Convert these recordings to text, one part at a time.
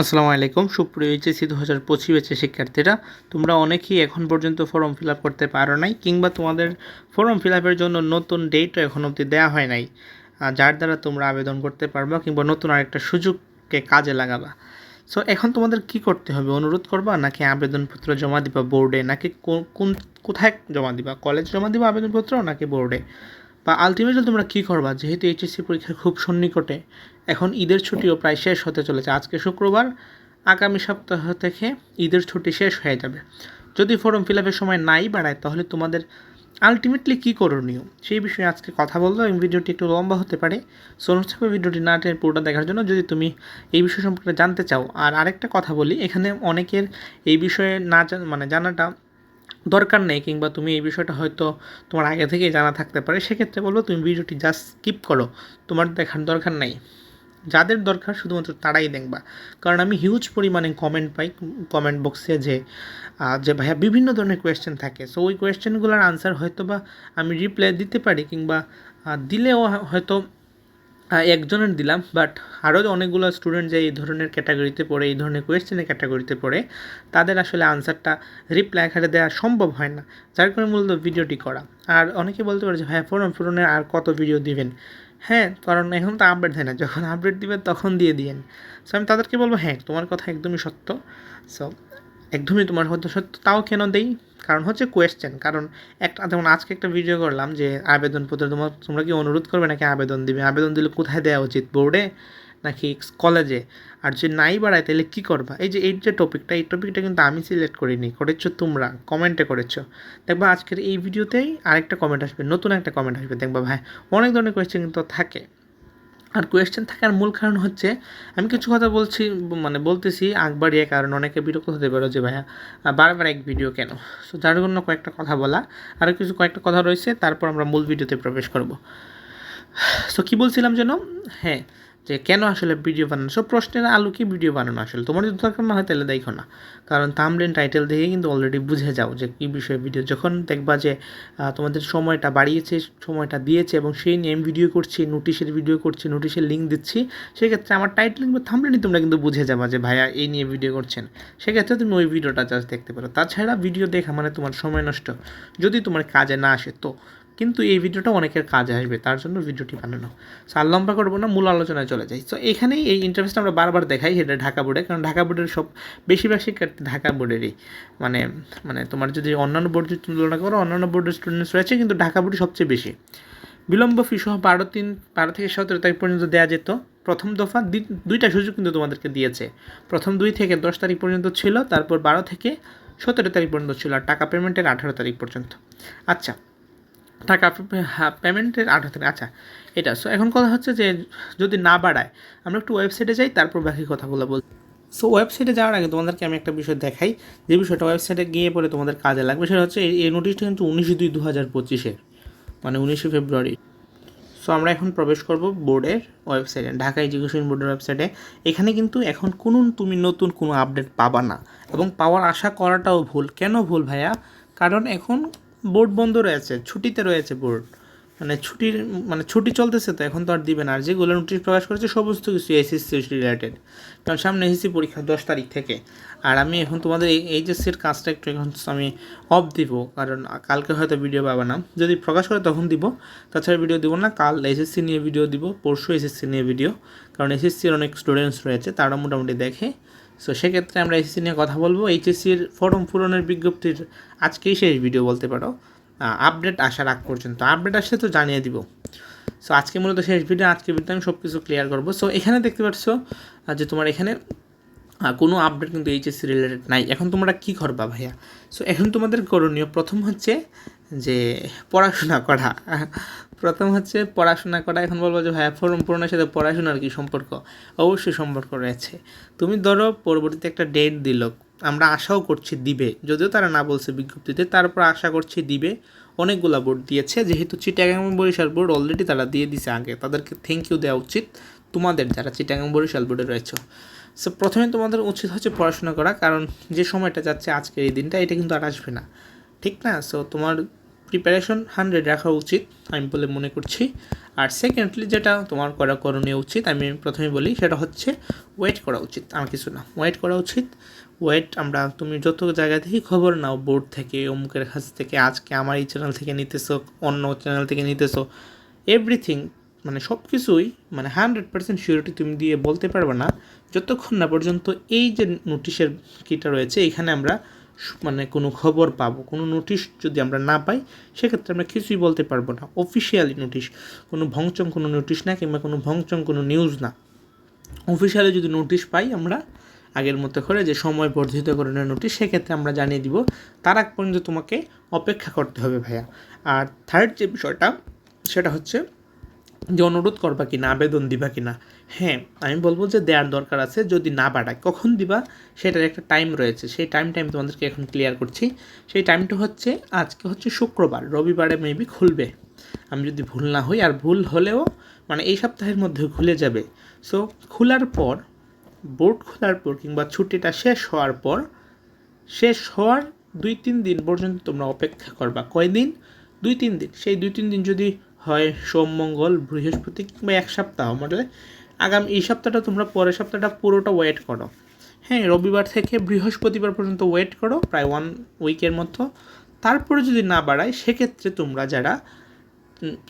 আসসালামু আলাইকুম। সুপ্রিয় এইচএসসি দু হাজার পঁচিশ বেচে শিক্ষার্থীরা, তোমরা অনেকেই এখন পর্যন্ত ফর্ম ফিল আপ করতে পারো নাই কিংবা তোমাদের ফর্ম ফিল আপের জন্য নতুন ডেটও এখন অবধি দেওয়া হয় নাই। যার দ্বারা তোমরা আবেদন করতে পারবা কিংবা নতুন আরেকটা সুযোগকে কাজে লাগাবা। সো এখন তোমাদের কি করতে হবে? অনুরোধ করবা নাকি আবেদনপত্র জমা দিবা বোর্ডে নাকি কোন কোথায় জমা দিবা? কলেজ জমা দিবা আবেদনপত্র নাকি বোর্ডে বা আলটিমেটলি তোমরা কী করবা? যেহেতু এইচএসসি পরীক্ষা খুব সন্নিকটে এখন ঈদের ছুটিও প্রায় শেষ হতে চলেছে। আজকে শুক্রবার, আগামী সপ্তাহ থেকে ঈদের ছুটি শেষ হয়ে যাবে। যদি ফর্ম ফিল আপের সময় নাই বাড়ায়, তাহলে তোমাদের আলটিমেটলি কী করণীয়? সেই বিষয়ে আজকে কথা বলব এবং ভিডিওটি একটু লম্বা হতে পারে। থাকবে ভিডিওটি না টেনে পুরোটা দেখার জন্য। যদি তুমি এই বিষয় সম্পর্কে জানতে চাও, আর আরেকটা কথা বলি, এখানে অনেকের এই বিষয়ে না মানে জানাটা দরকার নেই, কিংবা তুমি এই বিষয়টা হয়তো তোমার আগে থেকেই জানা থাকতে পারে। সেক্ষেত্রে বলব, তুমি ভিডিওটি জাস্ট স্কিপ করো। তোমার দেখার দরকার নেই। যাদের দরকার শুধুমাত্র তারাই দেখবা। কারণ আমি হিউজ পরিমাণে কমেন্ট পাই কমেন্ট বক্সে যে যে ভাইয়া বিভিন্ন ধরনের কোয়েশ্চেন থাকে। সো ওই কোয়েশ্চেনগুলোর আনসার হয়তো বা আমি রিপ্লাই দিতে পারি কিংবা দিলেও হয়তো একজনের দিলাম। বাট আরও অনেকগুলো স্টুডেন্ট যে এই ধরনের ক্যাটাগরিতে পড়ে, এই ধরনের কোয়েশ্চেনের ক্যাটাগরিতে পড়ে, তাদের আসলে আনসারটা রিপ্লাই আকারে দেওয়া সম্ভব হয় না। যার কারণে মূলত ভিডিওটি করা। আর অনেকে বলতে পারে যে হ্যাঁ ফোরন, ফোরনের আর কত ভিডিও দিবেন? হ্যাঁ কারণ এখন তো আপডেট দেয় না। যখন আপডেট দিবে তখন দিয়ে দিয়েন। সো আমি তাদেরকে বলব হ্যাঁ তোমার কথা একদমই সত্য। সো একদমই তোমার হয়তো সত্য, তাও কেন দেই? কারণ হচ্ছে কোয়েশ্চেন কারণ একটা, যেমন আজকে একটা ভিডিও করলাম যে, আবেদনপত্র তোমার, তোমরা কি অনুরোধ করবে নাকি আবেদন দিবে? আবেদন দিলে কোথায় দেওয়া উচিত? বোর্ডে? নাকি কলেজে আর যদি নাই বাড়ায়, তাহলে কী করবা? এই যে এই যে টপিকটা এই টপিকটা কিন্তু আমি সিলেক্ট করিনি, করেছ তোমরা কমেন্টে করেছ। দেখবা আজকের এই ভিডিওতেই আরেকটা কমেন্ট আসবে, নতুন একটা কমেন্ট আসবে। দেখবা ভাই, অনেক ধরনের কোয়েশ্চেন কিন্তু থাকে। আর কোয়েশ্চেন থাকার মূল কারণ হচ্ছে, আমি কিছু কথা বলছি মানে বলতেছি আকবাড়িয়ে কারণ অনেকে বিরক্ত হতে পারো যে ভাইয়া, বারবার এক ভিডিও কেন? সো যার জন্য কয়েকটা কথা বলা আরও কিছু কয়েকটা কথা রয়েছে, তারপর আমরা মূল ভিডিওতে প্রবেশ করব। সো কী বলছিলাম যেন? হ্যাঁ যে কেন আসলে ভিডিও বানানো? সব প্রশ্নের আলোকে ভিডিও বানানো আসলে। তোমার যদি দরকার না হয় তাহলে দেখো না। কারণ থামলেন টাইটেল দেখে কিন্তু অলরেডি বুঝে যাও যে কী বিষয়ে ভিডিও যখন দেখবা যে তোমাদের সময়টা বাড়িয়েছে, সময়টা দিয়েছে এবং সেই নিয়ে আমি ভিডিও করছি নোটিশের ভিডিও করছি নোটিশের লিঙ্ক দিচ্ছি, সেক্ষেত্রে আমার টাইটেল বা থামলেনই তোমরা কিন্তু বুঝে যাবা যে ভাইয়া এই নিয়ে ভিডিও করছেন। সেক্ষেত্রে তুমি ওই ভিডিওটা জাস্ট দেখতে পারো। তাছাড়া ভিডিও দেখা মানে তোমার সময় নষ্ট। যদি তোমার কাজে না আসে, তো কিন্তু এই ভিডিওটা অনেকের কাজে আসবে, তার জন্য ভিডিওটি বানানো। সো আর লম্বা করব না, মূল আলোচনায় চলে যাই। তো এখানেই এই ইন্টারফেসটা আমরা বারবার দেখাই, সেটা ঢাকা বোর্ডে কারণ ঢাকা বোর্ডের সব, বেশিরভাগ শিক্ষার্থী ঢাকা বোর্ডেরই মানে মানে তোমার যদি অন্যান্য বোর্ডের তুলনা করো, অন্যান্য বোর্ডের স্টুডেন্টস রয়েছে, কিন্তু ঢাকা বোর্ডে সবচেয়ে বেশি। বিলম্ব ফি সহ বারো তিন, বারো থেকে সতেরো তারিখ পর্যন্ত দেওয়া যেত। প্রথম দফা দুইটা সুযোগ কিন্তু তোমাদেরকে দিয়েছে। প্রথম দুই থেকে দশ তারিখ পর্যন্ত ছিল, তারপর বারো থেকে সতেরো তারিখ পর্যন্ত ছিল, আর টাকা পেমেন্টের আঠারো তারিখ পর্যন্ত। আচ্ছা টাকা পেমেন্টের আঠারো তারিখ আচ্ছা এটা সো এখন কথা হচ্ছে যে যদি না বাড়ায়, আমরা একটু ওয়েবসাইটে যাই, তারপর বাকি কথাগুলো বল। সো ওয়েবসাইটে যাওয়ার আগে তোমাদেরকে আমি একটা বিষয় দেখাই। যে বিষয়টা ওয়েবসাইটে গিয়ে পরে তোমাদের কাজে লাগবে, সেটা হচ্ছে এই- এই নোটিশটা কিন্তু উনিশে দুই দু হাজার পঁচিশের মানে উনিশে ফেব্রুয়ারি। সো আমরা এখন প্রবেশ করব বোর্ডের ওয়েবসাইটে ঢাকা এডুকেশন বোর্ডের ওয়েবসাইটে এখানে কিন্তু এখন কোনো, তুমি নতুন কোনো আপডেট পাবা না। এবং পাওয়ার আশা করাটাও ভুল। কেন ভুল ভাইয়া? কারণ এখন বোর্ড বন্ধ রয়েছে, ছুটিতে রয়েছে বোর্ড। মানে ছুটির মানে ছুটি চলতেছে তো, এখন তো আর দিবে না। আর যেগুলো নোটিশ প্রকাশ করেছে সমস্ত কিছু এসএসসি রিলেটেড কারণ সামনে এসএসসি পরীক্ষা দশ তারিখ থেকে। আর আমি এখন তোমাদের এই এইচএসসির কাজটা একটু এখন আমি অফ দিব। কারণ কালকে হয়তো ভিডিও পাবে না। যদি প্রকাশ করে তখন দিব। তাছাড়া ভিডিও দিব না। কাল এসএসসি নিয়ে ভিডিও দিব। পরশু এসএসসি নিয়ে ভিডিও কারণ এসএসসির অনেক স্টুডেন্টস রয়েছে। তারা মোটামুটি দেখে। সো সেক্ষেত্রে আমরা এসএসসি নিয়ে কথা বলব। এইচএসসির ফর্ম পূরণের বিজ্ঞপ্তির আজকেই শেষ ভিডিও বলতে পারো। আপডেট আসার আগ পর্যন্ত। আপডেট আসলে তো জানিয়ে দিব। সো আজকে মূলত শেষ ভিডিও আজকে ভিডিও আমি সব কিছু ক্লিয়ার করব। সো এখানে দেখতে পাচ্ছ যে তোমার এখানে কোনো আপডেট কিন্তু এইচএসসি রিলেটেড নাই। এখন তোমরা কী করবা ভাইয়া? সো এখন তোমাদের করণীয় প্রথম হচ্ছে যে পড়াশোনা করা। প্রথম হচ্ছে পড়াশোনা করা, এখন বলব যে ভাইয়া ফর্ম পূরণের সাথে পড়াশোনার কি সম্পর্ক? অবশ্যই সম্পর্ক রয়েছে। তুমি ধরো পরবর্তীতে একটা ডেট দিল, আমরা আশাও করছি দিবে, যদিও তারা না বলছে বিজ্ঞপ্তিতে, তারপর আশা করছি দিবে, অনেকগুলা বোর্ড দিয়েছে, যেহেতু চিটাগাং বরিশাল বোর্ড অলরেডি তারা দিয়ে দিছে আগে, তাদেরকে থ্যাংক ইউ দেওয়া উচিত, তোমাদের যারা চিটাগাং বরিশাল বোর্ডে রয়েছে। সো প্রথমে তোমাদের উচিত হচ্ছে পড়াশোনা করা, কারণ যে সময়টা যাচ্ছে আজকের এই দিনটা, এটা কিন্তু আর আসবে না। ঠিক না? সো তোমার প্রিপারেশন হান্ড্রেড রাখা উচিত, আমি বলে মনে করছি। আর সেকেন্ডলি যেটা তোমার করা করণীয় উচিত, আমি প্রথমে বলি, সেটা হচ্ছে ওয়েট করা উচিত, আর কিছু না। ওয়েট করা উচিত। ওয়েট আমরা, তুমি যত জায়গা থেকে খবর নাও বোর্ড থেকে, অমুকের কাছ থেকে, আজকে আমার এই চ্যানেল থেকে নিতেছো, অন্য চ্যানেল থেকে নিতেছো এভরিথিং মানে সব কিছুই মানে হান্ড্রেড পার্সেন্ট সিউরিটি তুমি দিয়ে বলতে পারবে না। যতক্ষণ না পর্যন্ত এই যে নোটিশের কিটা রয়েছে, এখানে আমরা মানে কোনো খবর পাবো, কোনো নোটিশ যদি আমরা না পাই, সেক্ষেত্রে আমরা কিছুই বলতে পারব না। অফিসিয়ালি নোটিশ কোনো ভংচং কোনো নোটিশ না কিংবা কোনো ভংচং কোনো নিউজ না। অফিসিয়ালি যদি নোটিশ পাই আমরা, আগের মতো করে যে সময় বর্ধিত বর্ধিতকরণের নোটিশ সেক্ষেত্রে আমরা জানিয়ে দিব, তার আগ পর্যন্ত তোমাকে অপেক্ষা করতে হবে ভাইয়া। আর থার্ড যে বিষয়টা, সেটা হচ্ছে যে অনুরোধ করবা কি না আবেদন দিবা কি না হ্যাঁ আমি বলব যে দেওয়ার দরকার আছে, যদি না বাড়ায়, কখন দিবা? সেটার একটা টাইম রয়েছে। সেই টাইমটা আমি তোমাদেরকে এখন ক্লিয়ার করছি। সেই টাইমটা হচ্ছে, আজকে হচ্ছে শুক্রবার, রবিবারে মেবি খুলবে। আমি যদি ভুল না হই, আর ভুল হলেও মানে এই সপ্তাহের মধ্যে খুলে যাবে। সো খোলার পর বোর্ড খোলার পর কিংবা ছুটিটা শেষ হওয়ার পর, শেষ হওয়ার দুই তিন দিন পর্যন্ত তোমরা অপেক্ষা করবা। কয়দিন? দুই তিন দিন। সেই দুই তিন দিন যদি হয় সোম, মঙ্গল, বৃহস্পতি কিংবা এক সপ্তাহ মানে আগামী, এই সপ্তাহটা তোমরা পরের সপ্তাহটা পুরোটা ওয়েট করো। হ্যাঁ রবিবার থেকে বৃহস্পতিবার পর্যন্ত ওয়েট করো, প্রায় ওয়ান উইকের মতো। তারপরে যদি না বাড়ায়, সেক্ষেত্রে তোমরা যারা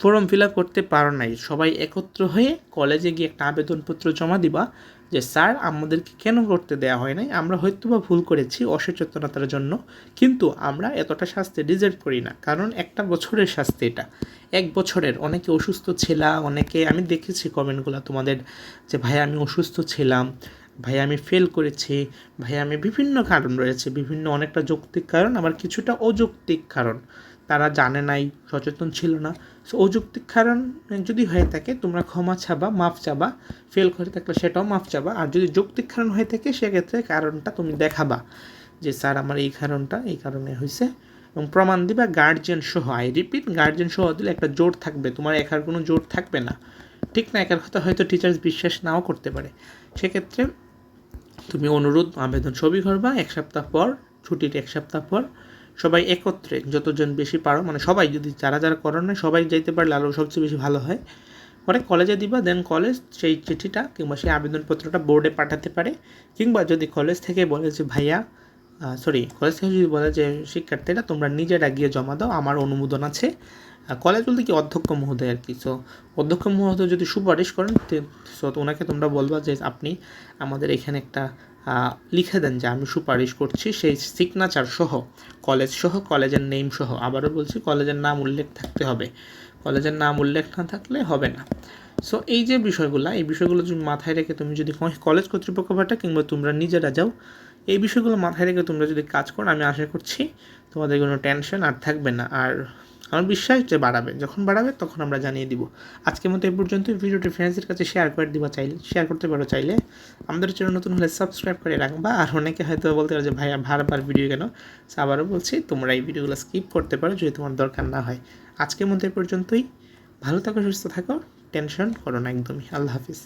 ফর্ম ফিল আপ করতে পারো নাই, সবাই একত্র হয়ে কলেজে গিয়ে একটা আবেদনপত্র জমা দিবা। যে, স্যার, আমাদেরকে কেন করতে দেওয়া হয় নাই? আমরা হয়তো বা ভুল করেছি অসচেতনতার জন্য। কিন্তু আমরা এতটা শাস্তি ডিজার্ভ করি না। কারণ একটা বছরের শাস্তি এটা। এক বছরের। অনেকে অসুস্থ ছিলা, অনেকে আমি দেখেছি কমেন্টগুলো তোমাদের যে ভাই আমি অসুস্থ ছিলাম ভাই আমি ফেল করেছি ভাই আমি বিভিন্ন কারণ রয়েছে, বিভিন্ন অনেকটা যৌক্তিক কারণ, আবার কিছুটা অযৌক্তিক কারণ। তারা জানে নাই, সচেতন ছিল না। সো অযৌক্তিক কারণ যদি হয়ে থাকে, তোমরা ক্ষমা চাবা, মাফ চাবা ফেল করে থাকলে সেটাও মাফ চাবা। আর যদি যৌক্তিক কারণ হয়ে থাকে, সেক্ষেত্রে কারণটা তুমি দেখাবা যে, স্যার, আমার এই কারণটা, এই কারণে হয়েছে এবং প্রমাণ দিবা গার্জিয়ান সহ আই রিপিট গার্জিয়ান সহ দিলে একটা জোর থাকবে। তোমার একার কোনো জোর থাকবে না। ঠিক না, একার কথা হয়তো টিচার্স বিশ্বাস নাও করতে পারে। সেক্ষেত্রে তুমি অনুরোধ, আবেদন ছবি করবা। এক সপ্তাহ পর, ছুটির এক সপ্তাহ পর সবাই একত্রে যতজন বেশি পারো মানে সবাই যদি যারা যারা করো না সবাই যাইতে পারলে আরও সবচেয়ে বেশি ভালো হয়। পরে কলেজে দিবা দেন কলেজ সেই চিঠিটা কিংবা সেই আবেদনপত্রটা বোর্ডে পাঠাতে পারে। কিংবা যদি কলেজ থেকে বলে যে, ভাইয়া সরি কলেজ থেকে যদি বলে যে, শিক্ষার্থীরা তোমরা নিজেরা গিয়ে জমা দাও, আমার অনুমোদন আছে। কলেজ বলতে কি অধ্যক্ষ মহোদয় আর কি? সো অধ্যক্ষ মহোদয় যদি সুপারিশ করেন সো ওনাকে তোমরা বলবা যে আপনি আমাদের এখানে একটা লিখে দেন যে আমি সুপারিশ করছি সেই সিগনেচার সহ কলেজ সহ কলেজের নেম সহ। আবারও বলছি কলেজের নাম উল্লেখ থাকতে হবে। কলেজের নাম উল্লেখ না থাকলে হবে না। সো এই যে বিষয়গুলো, এই বিষয়গুলো যদি মাথায় রেখে তুমি যদি কলেজ কর্তৃপক্ষ পাঠা কিংবা তোমরা নিজেরা যাও, এই বিষয়গুলো মাথায় রেখে তোমরা যদি কাজ করো, আমি আশা করছি তোমাদের কোনো টেনশন আর থাকবে না। আর আমার বিশ্বাস যে বাড়াবে, যখন বাড়াবে তখন আমরা জানিয়ে দিব। আজকের মতো এই পর্যন্ত ভিডিওটি ফ্রেন্ডসদের কাছে শেয়ার করে দিবা চাইলে শেয়ার করতে পারো চাইলে। আমাদের চ্যানেল নতুন হলে সাবস্ক্রাইব করে রাখবা। আর অনেকে হয়তো বলতে পারো যে ভাই বারবার ভিডিও কেন? আবারও বলছি, তোমরা এই ভিডিওগুলো স্কিপ করতে পারো যদি তোমার দরকার না হয়। আজকের মতো এই পর্যন্তই। ভালো থাকো, সুস্থ থাকো। টেনশন করো না একদমই। আল্লাহ হাফিজ।